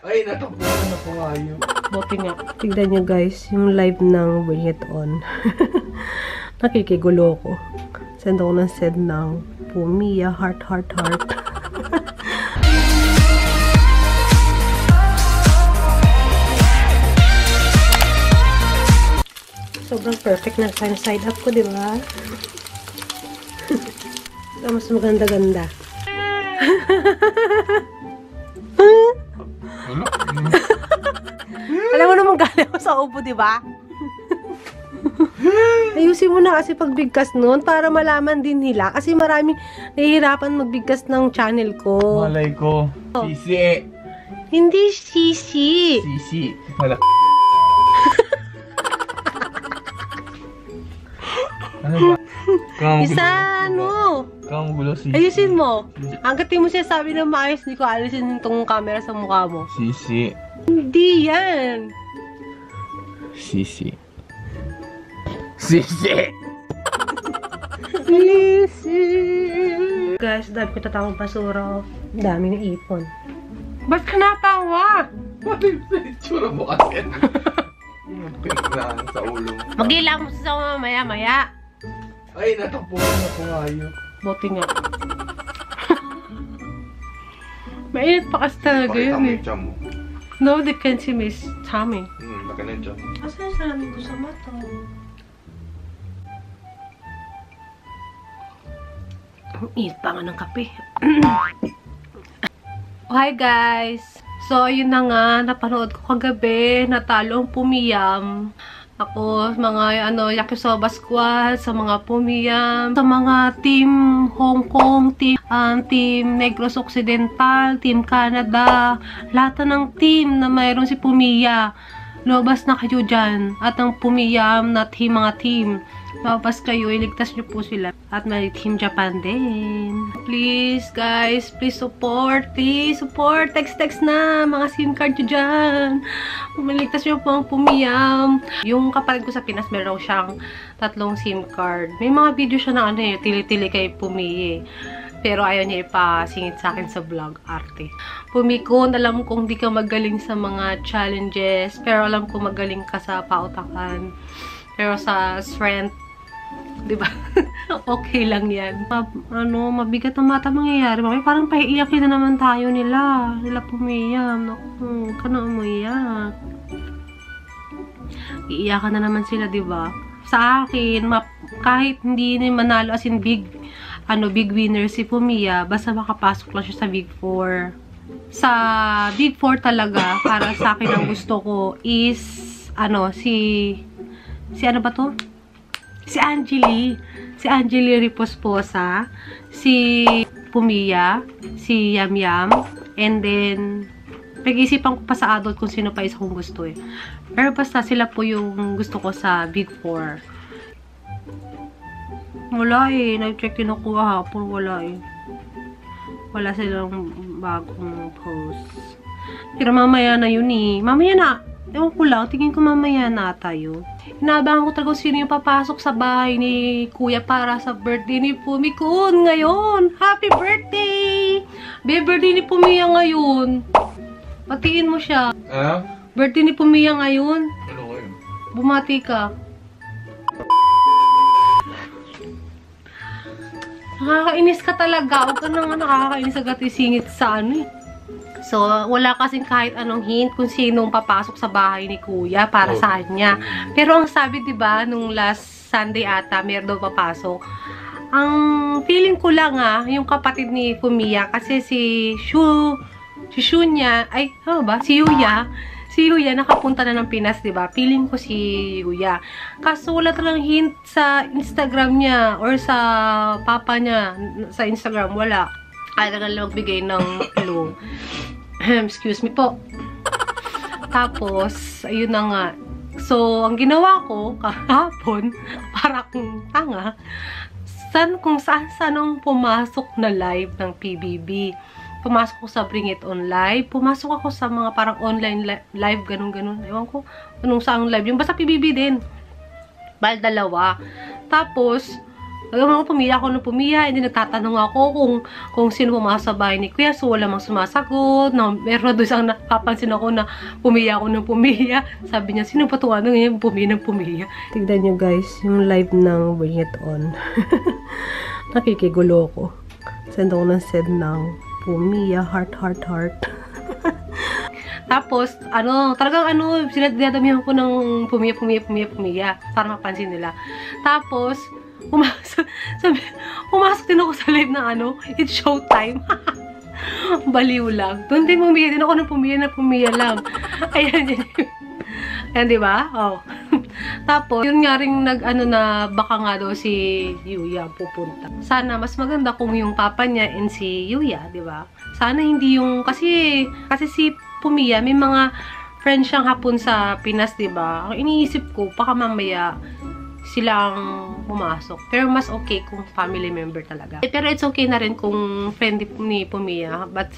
Ay, natakbuhan na po kayo. Buti nga. Tignan nyo guys, yung live ng Bring It On. Nakikigulo ko. Send ako ng send ng Pumia, heart, heart, heart. Sobrang perfect na time side up ko, di ba? mas maganda-ganda. Alam mo naman galing ako sa upo, di ba? Ayusin mo na kasi pagbigkas nun para malaman din nila. Kasi marami nahihirapan magbigkas ng channel ko. Malay ko. Sisi. Hindi sisi. Sisi. Wala. ano ba? Kamagulo. Isa ano? Kamagulo, sisi. Ayusin mo. Hanggat di mo siya sabi na maayos, hindi ko alisin itong camera sa mukha mo. Sisi. Hindi yan. Sisi. Sisi! Sisi. Guys, dami ko tatawang basura. Dami na ipon. Ba't ka natawa? Pati sa itsura mo kasi. Pinaglaan sa ulo. Magila mo sa mamaya, maya. Ay, natakbuhan na po kayo. Buti nga. Mainit pa kasi talaga Pakita yun mo eh. yung tiyan mo. No, they can see Miss Tommy. Hmm, laki na yung tiyan mo. Asan sa namin ko sa mata? Ang init pa nga ng kape. Hi guys! So, yun na nga, napanood ko kagabi, natalo ang pumiyam. Ako, mga ano, Yakisoba Squad, sa mga pumiyam, sa mga team Hong Kong, team, um, team Negros Occidental, team Canada, lahat ng team na mayroon si Pumiya. Lumabas na kayo dyan. At ang pumiyam na team, mga team. Lumabas kayo, iligtas nyo po sila. At may team Japan din. Please, guys, please support. Please support. Text-text na mga SIM card nyo dyan. Maligtas nyo po ang pumiyam. Yung kapatid ko sa Pinas, meron siyang tatlong SIM card. May mga video siya na ano eh, tili-tili kay pumiye. Pero ayaw niya ipasingit sa akin sa vlog arte. Pumikon, alam kong di ka magaling sa mga challenges. Pero alam ko magaling ka sa pautakan. Pero sa strength, di ba? okay lang yan. Ma ano, mabigat ang mata mangyayari. Mami, parang paiiyakin na naman tayo nila. Nila pumiyam. Naku, huwag ka na umiyak. Iiyakan na naman sila, di ba? Sa akin, kahit hindi na manalo as in big ano, big winner si Pumia, basta makapasok lang siya sa Big 4. Sa Big 4 talaga, para sa akin ang gusto ko is, ano, si, si ano ba to? Si Angeli. Si Angeli Riposposa. Si Pumia. Si Yam Yam. And then, pag-isipan ko pa sa adult kung sino pa isa kong gusto eh. Pero basta sila po yung gusto ko sa Big 4. Wala eh. Nag-check in ako kahapon. Wala eh. Wala silang bagong post. Pero mamaya na yun eh. Mamaya na. Ewan ko lang. Tingin ko mamaya na tayo. Inaabangan ko talaga sino yung papasok sa bahay ni Kuya para sa birthday ni Pumikun ngayon. Happy birthday! Be, birthday ni Pumiya ngayon. Patiin mo siya. Ano? Birthday ni Pumiya ngayon. Ano yun? Bumati ka. Nakakainis ka talaga. Huwag ka nang nakakainis agad isingit sa ano eh. So, wala kasing kahit anong hint kung sinong papasok sa bahay ni Kuya para sa kanya. Pero ang sabi, di ba, nung last Sunday ata, meron daw papasok. Ang feeling ko lang ah, yung kapatid ni Fumiya, kasi si Shu, si Shunya, ay, ano ba? Si Yuya, si Yuya nakapunta na ng Pinas, di ba? Feeling ko si Yuya. Kaso wala talagang hint sa Instagram niya or sa papa niya sa Instagram, wala. Kaya lang magbigay ng clue. Excuse me po. Tapos, ayun na nga. So, ang ginawa ko kahapon, para kung tanga, san, kung saan sanong pumasok na live ng PBB. Pumasok ko sa Bring It On Live. Pumasok ako sa mga parang online li live, ganun-ganun. Ewan ko anong saang live. Yung basta PBB din. Bal dalawa. Tapos, Hanggang ako pumiya ako ng pumiya, hindi nagtatanong ako kung, kung sino pumasok sa bahay ni Kuya. So, wala mang sumasagot. Na, meron doon isang napapansin ako na pumiya ako ng pumiya. Sabi niya, sino pa ito ano ngayon? Pumiya ng pumiya. Tignan niyo guys, yung live ng Bring It On. Nakikigulo ko. Send ako ng send ng pumiya, heart, heart, heart. Tapos, ano, talagang ano, sila ko ng pumiya, pumiya, pumiya, pumiya. Para mapansin nila. Tapos, pumasok, sabi, pumasok din ako sa live na ano, it's showtime. Baliw lang. Doon din pumiya din ako ng pumiya na pumiya lang. Ayan, yun. Ayan, di ba? Oh. Tapos, yun nga rin nag, ano na, baka nga daw si Yuya pupunta. Sana, mas maganda kung yung papa niya and si Yuya, di ba? Sana hindi yung, kasi, kasi si Pumiya, may mga friends siyang hapon sa Pinas, di ba? Ang iniisip ko, baka mamaya silang pumasok. Pero mas okay kung family member talaga. Eh, Pero it's okay na rin kung friend ni Pumiya. But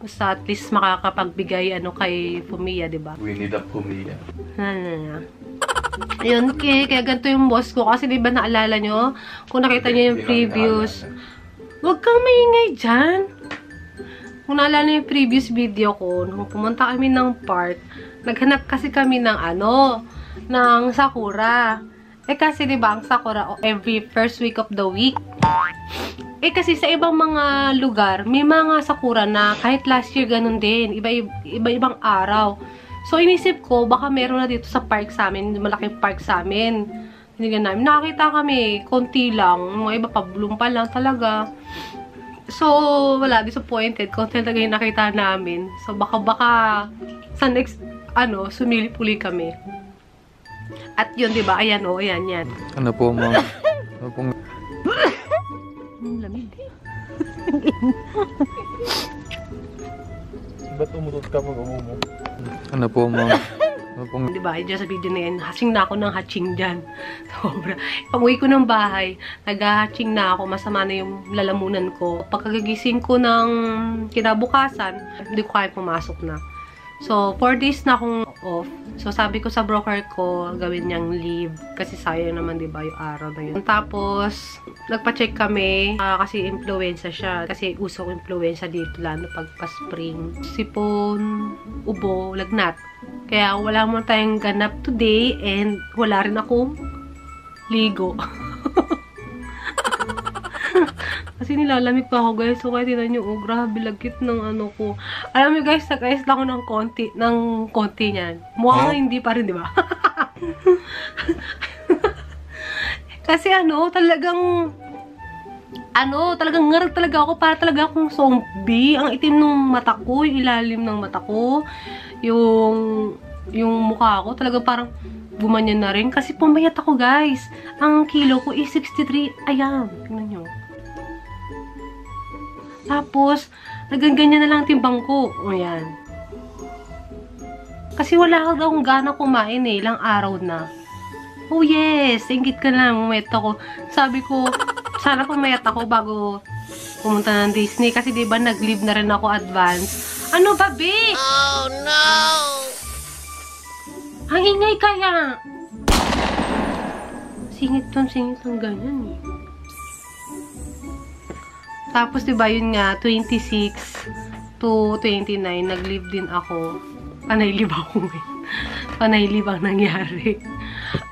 basta at least makakapagbigay ano kay Pumiya, di ba? We need a pumiya. Na, na, na. Ayun, kaya, kaya ganito yung boss ko. Kasi di ba naalala nyo? Kung nakita nyo yung previous... Huwag kang maingay dyan. Kung naalala yung previous video ko, nung pumunta kami ng park, naghanap kasi kami ng ano, ng sakura. Eh kasi 'di ba ang sakura oh, every first week of the week. Eh kasi sa ibang mga lugar, may mga sakura na kahit last year ganun din, iba-ibang araw. So inisip ko baka meron na dito sa park sa amin, malaking park sa amin. Hindi namin nakakita kami, konti lang, mga iba pa bloom pa lang talaga. So, wala, disappointed. Konti talaga yung nakita namin. So, baka-baka sa next, ano, sumilip-uli kami. At yun, di ba? Ayan, o, oh, ayan, yan. Ano po mga... Ano pong... Hmm, lamig. Ba't umutot ka pag umumo? Ano po mga... Ano pong... Di ba? Diyan sa video na yan, hasing na ako ng hatching dyan. Sobra. Pag uwi ko ng bahay, nag-hatching na ako, masama na yung lalamunan ko. Pagkagising ko ng kinabukasan, hindi ko kaya pumasok na. So, 4 days na akong off. So, sabi ko sa broker ko, gawin niyang leave. Kasi sayang naman, di ba, yung araw na yun. Tapos, nagpa-check kami. ah, kasi influenza siya. Kasi usok influenza dito, lalo pag pa-spring. Sipon, ubo, lagnat. Kaya wala mo tayong ganap today and wala rin akong ligo. Kasi nilalamig pa ako guys. So kaya tinan nyo, oh grabe, lagkit ng ano ko. Alam mo guys, nag-ayos lang ako ng konti, ng konti niyan. Mukha nga hindi pa rin, di ba? Kasi ano, talagang ano, talagang ngarag talaga ako para talaga akong zombie. Ang itim ng mata ko, yung ilalim ng mata ko, yung yung mukha ko, talaga parang gumanyan na rin. Kasi pumayat ako, guys. Ang kilo ko is 63. Ayan, tingnan nyo. Tapos, nagaganyan na lang ang timbang ko. O yan. Kasi wala ka akong gana kumain eh. Ilang araw na. Oh yes! Ingit ka lang. Umayat ako. Sabi ko, sana pumayat ako bago pumunta ng Disney. Kasi di ba nag-leave na rin ako advance. Ano ba, be? Oh no! Ang ingay kaya! Singit ton, singit ton, ganyan eh. Tapos, di ba, yun nga, 26 to 29, nag-leave din ako. Panay-leave ako eh. Panay-leave ang nangyari.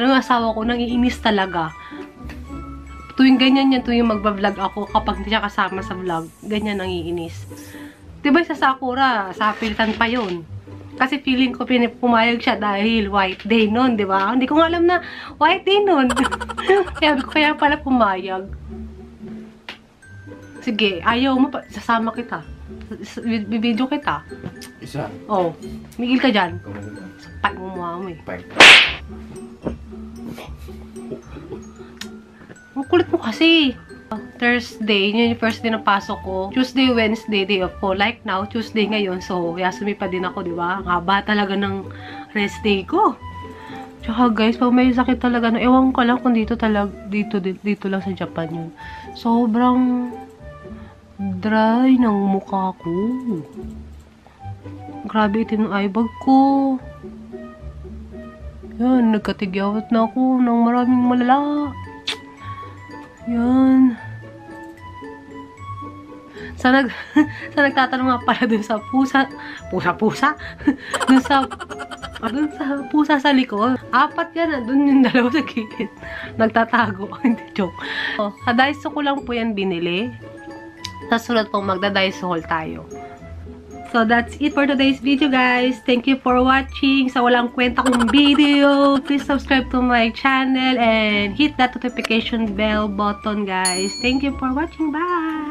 Ano ang asawa ko, nangiinis talaga. Tuwing ganyan yan, tuwing magbablog ako, kapag hindi siya kasama sa vlog, ganyan nangiinis. Di ba sa Sakura, sa pilitan pa yon kasi feeling ko pumayag siya dahil white day nun, di ba? Hindi ko nga alam na white day nun. kaya, kaya pala pumayag. Sige, ayaw mo pa. Sasama kita. Bibidyo kita. Isa. Oh, migil ka dyan. Sapat mo mukha mo eh. Pag. Ang kulit mo kasi. Thursday, yun yung first day na pasok ko. Tuesday, Wednesday, day off ko. Like now, Tuesday ngayon. So, kaya sumipa din ako, di ba? Ang haba talaga ng rest day ko. Tsaka guys, pag may sakit talaga, no, ewan ko lang kung dito talaga, dito, dito, dito lang sa Japan yun. Sobrang dry ng mukha ko. Grabe itim ng eyebag ko. Yan, nagkatigyawat na ako ng maraming malala. Yun. Sa nag sa nagtatanong nga pala dun sa pusa, pusa pusa. dun sa ah, dun sa pusa sa likod. Apat yan, dun yung dalawa sa gilid. Nagtatago. Hindi joke. Oh, sa Daiso ko lang po yan binili. Sa sunod pong magda-Daiso haul tayo. So, that's it for today's video, guys. Thank you for watching. Sa walang kwenta kong video, please subscribe to my channel and hit that notification bell button, guys. Thank you for watching. Bye!